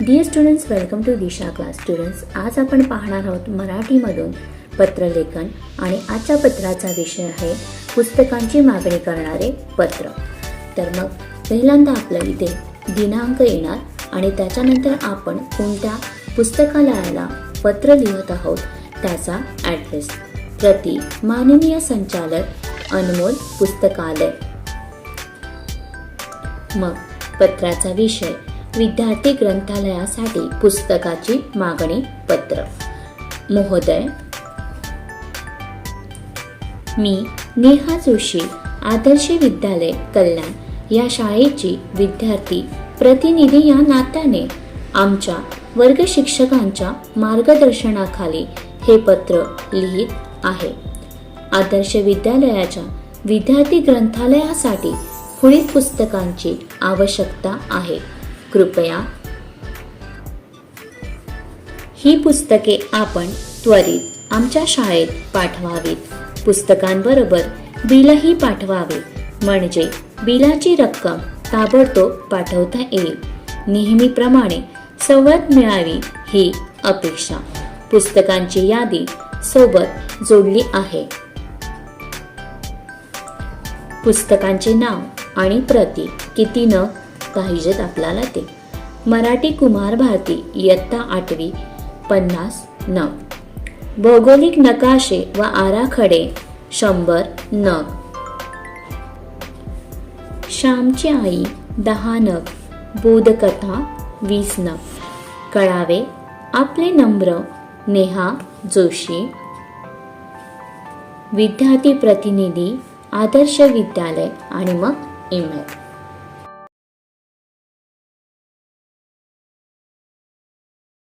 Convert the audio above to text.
Dear students welcome to Disha class students आज आपण पाहणार आहोत मराठीमधून पत्रलेखन आणि आजच्या पत्राचा विषय आहे पुस्तकांची मागणी करणारे पत्र. तर मग पहिल्यांदा आपल्या इथे दिनांक येणार आणि त्याच्यानंतर आपण कोणत्या पुस्तकालयाला पत्र लिहत आहोत त्याचा ॲड्रेस प्रति माननीय संचालक अनमोल पुस्तकालय. मग पत्राचा विषय. विद्यार्थी ग्रंथालयासाठी पुस्तकाची मागणी पत्र. महोदय मी नेहा जोशी आदर्श विद्यालय कल्याण या शाळेची विद्यार्थी प्रतिनिधी या नात्याने आमच्या वर्ग शिक्षकांच्या मार्गदर्शनाखाली हे पत्र लिहित आहे. आदर्श विद्यालयाच्या विद्यार्थी ग्रंथालयासाठी पुढील पुस्तकांची आवश्यकता आहे. कृपया. ही पुस्तके आपण त्वरित आमच्या शाळेत पाठवावीत. पुस्तकांबरोबर बिलही पाठवावे. म्हणजे बिलाची रक्कम ताबडतोब पाठवता येईल. नेहमीप्रमाणे सवलत मिळावी ही अपेक्षा. पुस्तकांची यादी सोबत जोडली आहे. पुस्तकांचे नाव आणि प्रती किती न पाहिजेत आपल्याला ते. मराठी कुमार भारती इयत्ता आठवी पन्नास नग भौगोलिक नकाशे व आराखडे शंभर नग श्यामची आई दहा नग बोधकथा वीस नग कळावे आपले नम्र नेहा जोशी. विद्यार्थी प्रतिनिधी आदर्श विद्यालय आणि मग ईमेल